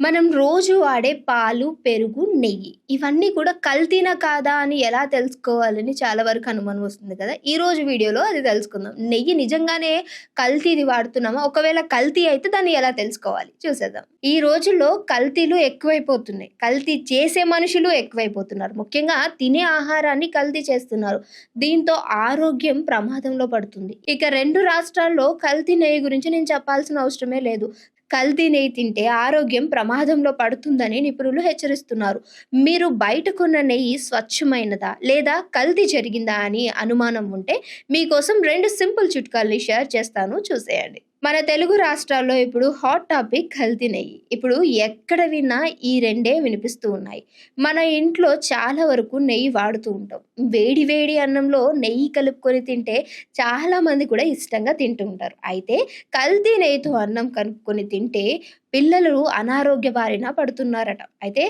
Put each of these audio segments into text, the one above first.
మనం రోజు వాడే పాలు, పెరుగు, నెయ్యి ఇవన్నీ కూడా కల్తీనా కాదా అని ఎలా తెలుసుకోవాలని చాలా వరకు అనుమానం వస్తుంది కదా! ఈ రోజు వీడియోలో అది తెలుసుకుందాం. నెయ్యి నిజంగానే కల్తీది వాడుతున్నామా? ఒకవేళ కల్తీ అయితే దాన్ని ఎలా తెలుసుకోవాలి? చూసేద్దాం. ఈ రోజుల్లో కల్తీలు ఎక్కువైపోతున్నాయి. కల్తీ చేసే మనుషులు ఎక్కువైపోతున్నారు. ముఖ్యంగా తినే ఆహారాన్ని కల్తీ చేస్తున్నారు. దీంతో ఆరోగ్యం ప్రమాదంలో పడుతుంది. ఇక రెండు రాష్ట్రాల్లో కల్తీ నెయ్యి గురించి నేను చెప్పాల్సిన అవసరమే లేదు. కల్తీ నెయ్యి తింటే ఆరోగ్యం ప్రమాదంలో పడుతుందని నిపుణులు హెచ్చరిస్తున్నారు. మీరు బయటకున్న నెయ్యి స్వచ్ఛమైనదా? లేదా కల్తీ జరిగిందా అని అనుమానం ఉంటే మీకోసం రెండు సింపుల్ చిట్కాల్ని షేర్ చేస్తాను చూసేయండి. మన తెలుగు రాష్ట్రాల్లో ఇప్పుడు హాట్ టాపిక్ కల్తీ నెయ్యి. ఇప్పుడు ఎక్కడ విన్నా ఈ రెండే వినిపిస్తూ ఉన్నాయి. మన ఇంట్లో చాలా వరకు నెయ్యి వాడుతూ ఉంటాం. వేడి వేడి అన్నంలో నెయ్యి కలుపుకొని తింటే చాలామంది కూడా ఇష్టంగా తింటూ ఉంటారు. అయితే కల్తీ నెయ్యితో అన్నం కలుపుకొని తింటే పిల్లలు అనారోగ్య బారిన పడుతున్నారట. అయితే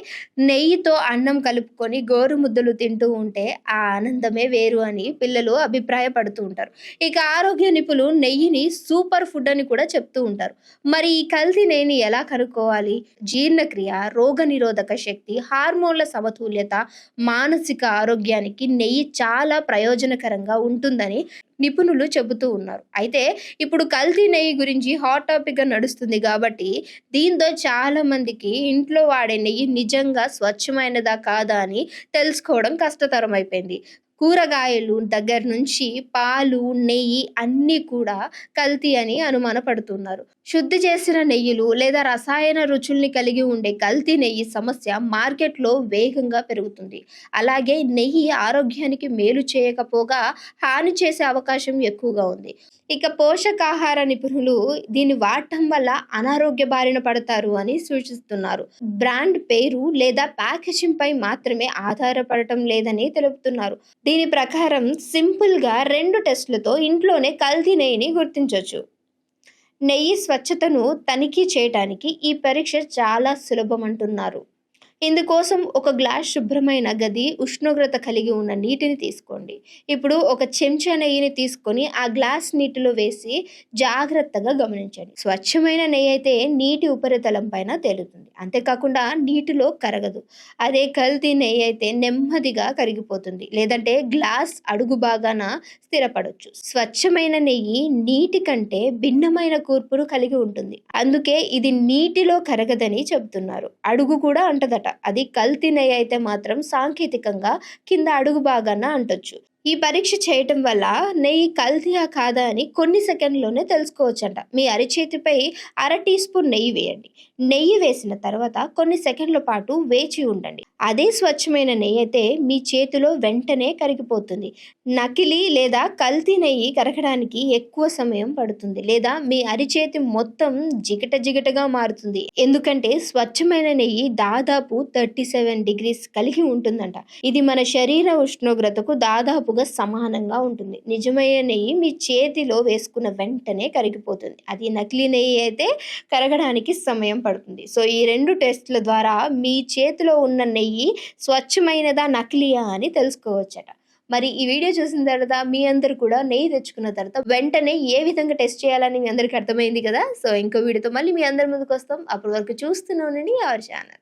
నెయ్యితో అన్నం కలుపుకొని గోరు ముద్దలు తింటూ ఉంటే ఆ ఆనందమే వేరు అని పిల్లలు అభిప్రాయపడుతూ ఉంటారు. ఇక ఆరోగ్య నిపుణులు నెయ్యిని సూపర్ ఫుడ్ అని కూడా చెప్తూ ఉంటారు. మరి ఈ కల్తీ నెయ్యిని ఎలా కనుక్కోవాలి? జీర్ణక్రియ, రోగనిరోధక శక్తి, హార్మోన్ల సమతుల్యత, మానసిక ఆరోగ్యానికి నెయ్యి చాలా ప్రయోజనకరంగా ఉంటుందని నిపుణులు చెబుతూ ఉన్నారు. అయితే ఇప్పుడు కల్తీ నెయ్యి గురించి హాట్ టాపిక్‌గా నడుస్తుంది కాబట్టి దీంతో చాలా మందికి ఇంట్లో వాడే నెయ్యి నిజంగా స్వచ్ఛమైనదా? కాదా? అని తెలుసుకోవడం కష్టతరం అయిపోయింది కూరగాయలు దగ్గర నుంచి పాలు, నెయ్యి అన్నీ కూడా కల్తీ అని అనుమానపడుతున్నారు. శుద్ధి చేసిన నెయ్యిలు లేదా రసాయన రుచుల్ని కలిగి ఉండే కల్తీ నెయ్యి సమస్య మార్కెట్‌లో వేగంగా పెరుగుతుంది. అలాగే నెయ్యి ఆరోగ్యానికి మేలు చేయకపోగా హాని చేసే అవకాశం ఎక్కువగా ఉంది. ఇక పోషకాహార నిపుణులు దీన్ని వాడటం వల్ల అనారోగ్య బారిన పడతారు అని సూచిస్తున్నారు. బ్రాండ్ పేరు లేదా ప్యాకేజింగ్ పై మాత్రమే ఆధారపడటం లేదని తెలుపుతున్నారు. దీని ప్రకారం సింపుల్‌గా రెండు టెస్టులతో ఇంట్లోనే కల్తీ నెయ్యిని గుర్తించవచ్చు నెయ్యి స్వచ్ఛతను తనిఖీ చేయటానికి ఈ పరీక్ష చాలా సులభమంటున్నారు. ఇందుకోసం ఒక గ్లాస్ శుభ్రమైన గది, ఉష్ణోగ్రత కలిగి ఉన్న నీటిని తీసుకోండి. ఇప్పుడు ఒక చెంచా నెయ్యిని తీసుకొని ఆ గ్లాస్ నీటిలో వేసి జాగ్రత్తగా గమనించండి. స్వచ్ఛమైన నెయ్యి అయితే నీటి ఉపరితలం పైన తేలుతుంది. అంతేకాకుండా నీటిలో కరగదు. అదే కల్తీ నెయ్యి అయితే నెమ్మదిగా కరిగిపోతుంది. లేదంటే గ్లాస్ అడుగు భాగాన స్థిరపడవచ్చు స్వచ్ఛమైన నెయ్యి నీటి కంటే భిన్నమైన కూర్పును కలిగి ఉంటుంది. అందుకే ఇది నీటిలో కరగదని చెబుతున్నారు. అడుగు కూడా అంటదట. అది కల్తీ నెయ్యి అయితే మాత్రం సాంకేతికంగా కింద అడుగు భాగాన అంటొచ్చు. ఈ పరీక్ష చేయటం వల్ల నెయ్యి కల్తీయా? కాదా? అని కొన్ని సెకండ్లోనే తెలుసుకోవచ్చంట. మీ అరచేతిపై అర టీ స్పూన్ నెయ్యి వేయండి. నెయ్యి వేసిన తర్వాత కొన్ని సెకండ్ల పాటు వేచి ఉండండి. అదే స్వచ్ఛమైన నెయ్యి అయితే మీ చేతిలో వెంటనే కరిగిపోతుంది. నకిలీ లేదా కల్తీ నెయ్యి కరగడానికి ఎక్కువ సమయం పడుతుంది. లేదా మీ అరిచేతి మొత్తం జిగట జిగటగా మారుతుంది. ఎందుకంటే స్వచ్ఛమైన నెయ్యి దాదాపు 37 డిగ్రీస్ కలిగి ఉంటుందంట. ఇది మన శరీర ఉష్ణోగ్రతకు దాదాపు దాదాపుగా సమానంగా ఉంటుంది. నిజమైన నెయ్యి మీ చేతిలో వేసుకున్న వెంటనే కరిగిపోతుంది. అది నకిలీ నెయ్యి అయితే కరగడానికి సమయం పడుతుంది. సో ఈ రెండు టెస్టుల ద్వారా మీ చేతిలో ఉన్న నెయ్యి స్వచ్ఛమైనదా? నకిలీయా? అని తెలుసుకోవచ్చట. మరి ఈ వీడియో చూసిన తర్వాత మీ అందరు కూడా నెయ్యి తెచ్చుకున్న తర్వాత వెంటనే ఏ విధంగా టెస్ట్ చేయాలని మీ అందరికి అర్థమైంది కదా! సో ఇంకో వీడియోతో మళ్ళీ మీ అందరి ముందుకొస్తాం. అప్పటి వరకు చూస్తూనే ఉండండి అవర్ ఛానల్.